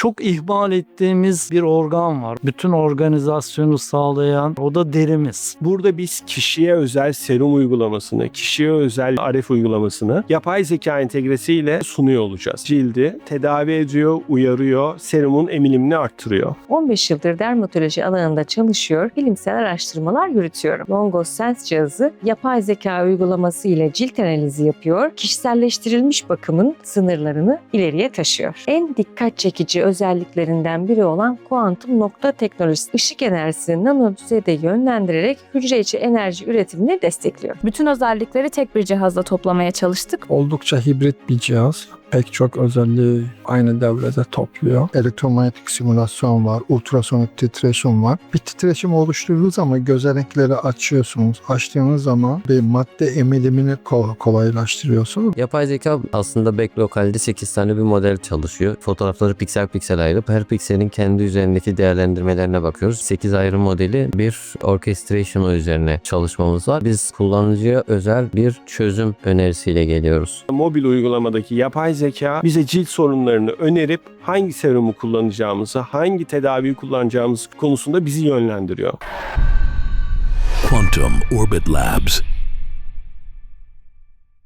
Çok ihmal ettiğimiz bir organ var. Bütün organizasyonu sağlayan o da derimiz. Burada biz kişiye özel serum uygulamasını, kişiye özel RF uygulamasını yapay zeka entegresiyle sunuyor olacağız. Cildi tedavi ediyor, uyarıyor, serumun emilimini arttırıyor. 15 yıldır dermatoloji alanında çalışıyor, bilimsel araştırmalar yürütüyorum. Longos Sense cihazı yapay zeka uygulaması ile cilt analizi yapıyor, kişiselleştirilmiş bakımın sınırlarını ileriye taşıyor. En dikkat çekici özelliklerinden biri olan kuantum nokta teknolojisi, ışık enerjisini nano düzeyde yönlendirerek hücre içi enerji üretimini destekliyor. Bütün özellikleri tek bir cihazda toplamaya çalıştık. Oldukça hibrit bir cihaz. Pek çok özelliği aynı devrede topluyor. Elektromanyetik simülasyon var, ultrasonik titreşim var. Bir titreşim oluşturduğu zaman gözenekleri açıyorsunuz. Açtığınız zaman bir madde emilimini ko- kolaylaştırıyorsunuz. Yapay zeka aslında backlokalde 8 tane bir model çalışıyor. Fotoğrafları piksel piksel ayırıp her pikselin kendi üzerindeki değerlendirmelerine bakıyoruz. 8 ayrı modeli bir orchestration üzerine çalışmamız var. Biz kullanıcıya özel bir çözüm önerisiyle geliyoruz. Mobil uygulamadaki yapay zeka bize cilt sorunlarını önerip hangi serumu kullanacağımızı, hangi tedaviyi kullanacağımız konusunda bizi yönlendiriyor. Quantum Orbit Labs.